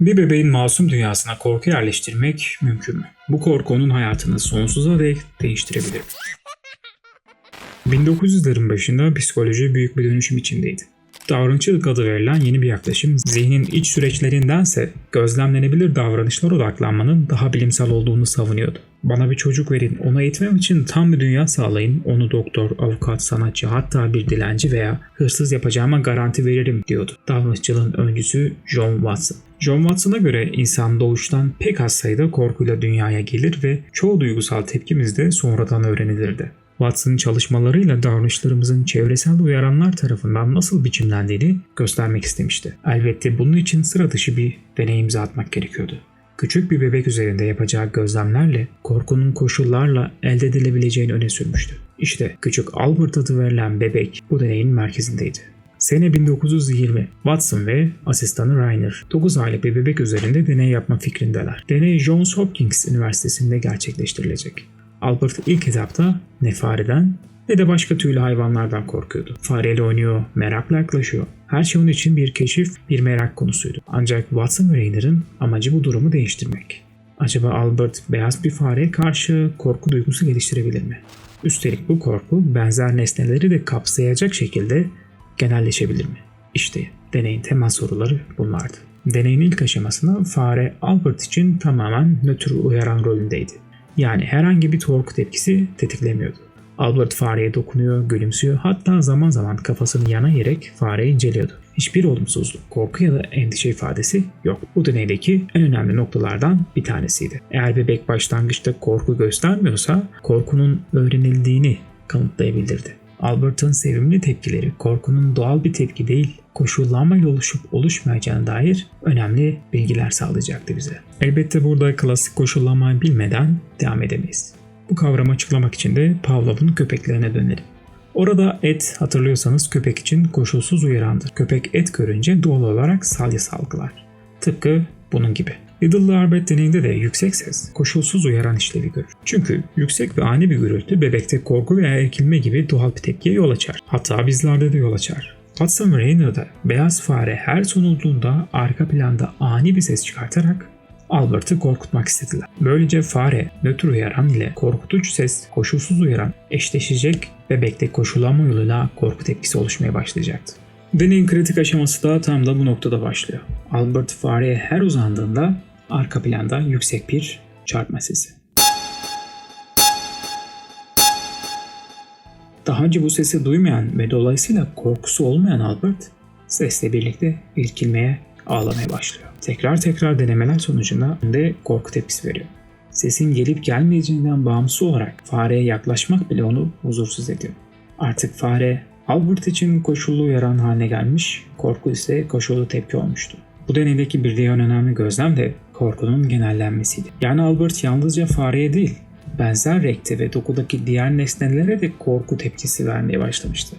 Bir bebeğin masum dünyasına korku yerleştirmek mümkün mü? Bu korku onun hayatını sonsuza dek değiştirebilir. 1900'lerin başında psikoloji büyük bir dönüşüm içindeydi. Davranışçılık adı verilen yeni bir yaklaşım, zihnin iç süreçlerindense gözlemlenebilir davranışlara odaklanmanın daha bilimsel olduğunu savunuyordu. Bana bir çocuk verin, onu eğitmem için tam bir dünya sağlayın, onu doktor, avukat, sanatçı hatta bir dilenci veya hırsız yapacağıma garanti veririm diyordu. Davranışçılığın öncüsü John Watson. John Watson'a göre insan doğuştan pek az sayıda korkuyla dünyaya gelir ve çoğu duygusal tepkimiz de sonradan öğrenilirdi. Watson'ın çalışmalarıyla davranışlarımızın çevresel uyaranlar tarafından nasıl biçimlendiğini göstermek istemişti. Elbette bunun için sıra dışı bir deney imza atmak gerekiyordu. Küçük bir bebek üzerinde yapacağı gözlemlerle korkunun koşullarla elde edilebileceğini öne sürmüştü. İşte küçük Albert adı verilen bebek bu deneyin merkezindeydi. Sene 1920. Watson ve asistanı Rainer 9 aylık bir bebek üzerinde deney yapma fikrindeler. Deney Johns Hopkins Üniversitesi'nde gerçekleştirilecek. Albert ilk etapta ne fareden ne de başka tüylü hayvanlardan korkuyordu. Fareyle oynuyor, merakla yaklaşıyor. Her şey onun için bir keşif, bir merak konusuydu. Ancak Watson ve Rainer'ın amacı bu durumu değiştirmek. Acaba Albert beyaz bir fareye karşı korku duygusu geliştirebilir mi? Üstelik bu korku benzer nesneleri de kapsayacak şekilde genelleşebilir mi? İşte deneyin temel soruları bunlardı. Deneyin ilk aşamasında fare Albert için tamamen nötr uyaran rolündeydi. Yani herhangi bir korku tepkisi tetiklemiyordu. Albert fareye dokunuyor, gülümsüyor hatta zaman zaman kafasını yana eğerek fareyi inceliyordu. Hiçbir olumsuzluk, korku ya da endişe ifadesi yok. Bu deneydeki en önemli noktalardan bir tanesiydi. Eğer bebek başlangıçta korku göstermiyorsa korkunun öğrenildiğini kanıtlayabilirdi. Albert'ın sevimli tepkileri korkunun doğal bir tepki değil, koşullanmayla oluşup oluşmayacağına dair önemli bilgiler sağlayacaktı bize. Elbette burada klasik koşullanmayı bilmeden devam edemeyiz. Bu kavramı açıklamak için de Pavlov'un köpeklerine dönelim. Orada et hatırlıyorsanız köpek için koşulsuz uyarandır. Köpek et görünce doğal olarak salya salgılar. Tıpkı bunun gibi. Little'lı Albert deneyinde de yüksek ses koşulsuz uyaran işlevi görür. Çünkü yüksek ve ani bir gürültü bebekte korku veya erkilme gibi doğal bir tepkiye yol açar. Hatta bizlerde de yol açar. Ve Rayner'da beyaz fare her sonulduğunda arka planda ani bir ses çıkartarak Albert'ı korkutmak istediler. Böylece fare nötr uyaran ile korkutucu ses koşulsuz uyaran eşleşecek bebekte koşullanma yoluyla korku tepkisi oluşmaya başlayacaktı. Deneyin kritik aşaması da tam da bu noktada başlıyor. Albert fareye her uzandığında arka planda yüksek bir çarpma sesi. Daha önce bu sesi duymayan ve dolayısıyla korkusu olmayan Albert sesle birlikte irkilmeye, ağlamaya başlıyor. Tekrar tekrar denemeler sonucunda de korku tepkisi veriyor. Sesin gelip gelmeyeceğinden bağımsız olarak fareye yaklaşmak bile onu huzursuz ediyor. Artık fare Albert için koşullu uyaran haline gelmiş, korku ise koşullu tepki olmuştu. Bu deneydeki bir diğer önemli gözlem de korkunun genellenmesiydi. Yani Albert yalnızca fareye değil, benzer renkte ve dokudaki diğer nesnelere de korku tepkisi vermeye başlamıştı.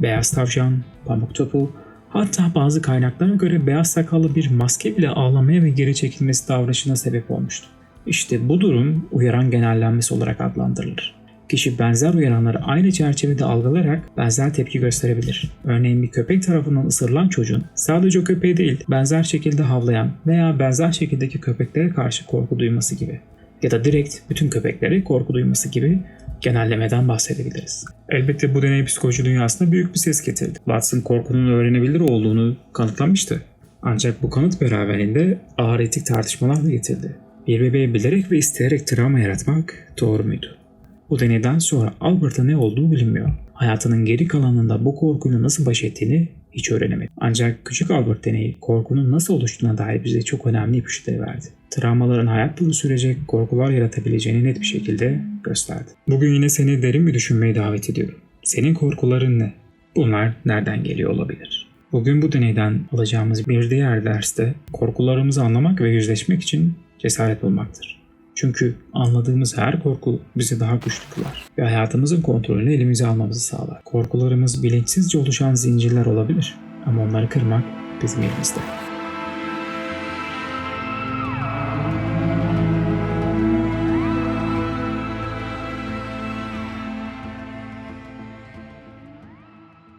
Beyaz tavşan, pamuk topu, hatta bazı kaynaklara göre beyaz sakallı bir maske bile ağlamaya ve geri çekilmesi davranışına sebep olmuştu. İşte bu durum uyaran genellenmesi olarak adlandırılır. Kişi benzer uyaranları aynı çerçevede algılayarak benzer tepki gösterebilir. Örneğin bir köpek tarafından ısırılan çocuğun sadece o köpeği değil benzer şekilde havlayan veya benzer şekildeki köpeklere karşı korku duyması gibi ya da direkt bütün köpeklere korku duyması gibi genellemeden bahsedebiliriz. Elbette bu deney psikoloji dünyasında büyük bir ses getirdi. Watson korkunun öğrenebilir olduğunu kanıtlamıştı. Ancak bu kanıt beraberinde ağır etik tartışmalar da getirdi. Bir bebeğe bilerek ve isteyerek travma yaratmak doğru muydu? Bu deneyden sonra Albert'a ne olduğu bilinmiyor. Hayatının geri kalanında bu korkuyla nasıl baş ettiğini hiç öğrenemedi. Ancak küçük Albert deneyi korkunun nasıl oluştuğuna dair bize çok önemli ipuçları verdi. Travmaların hayat boyu sürecek korkular yaratabileceğini net bir şekilde gösterdi. Bugün yine seni derin bir düşünmeye davet ediyorum. Senin korkuların ne? Bunlar nereden geliyor olabilir? Bugün bu deneyden alacağımız bir diğer derste korkularımızı anlamak ve yüzleşmek için cesaret bulmaktır. Çünkü anladığımız her korku bizi daha güçlü kılar ve hayatımızın kontrolünü elimize almamızı sağlar. Korkularımız bilinçsizce oluşan zincirler olabilir ama onları kırmak bizim elimizde.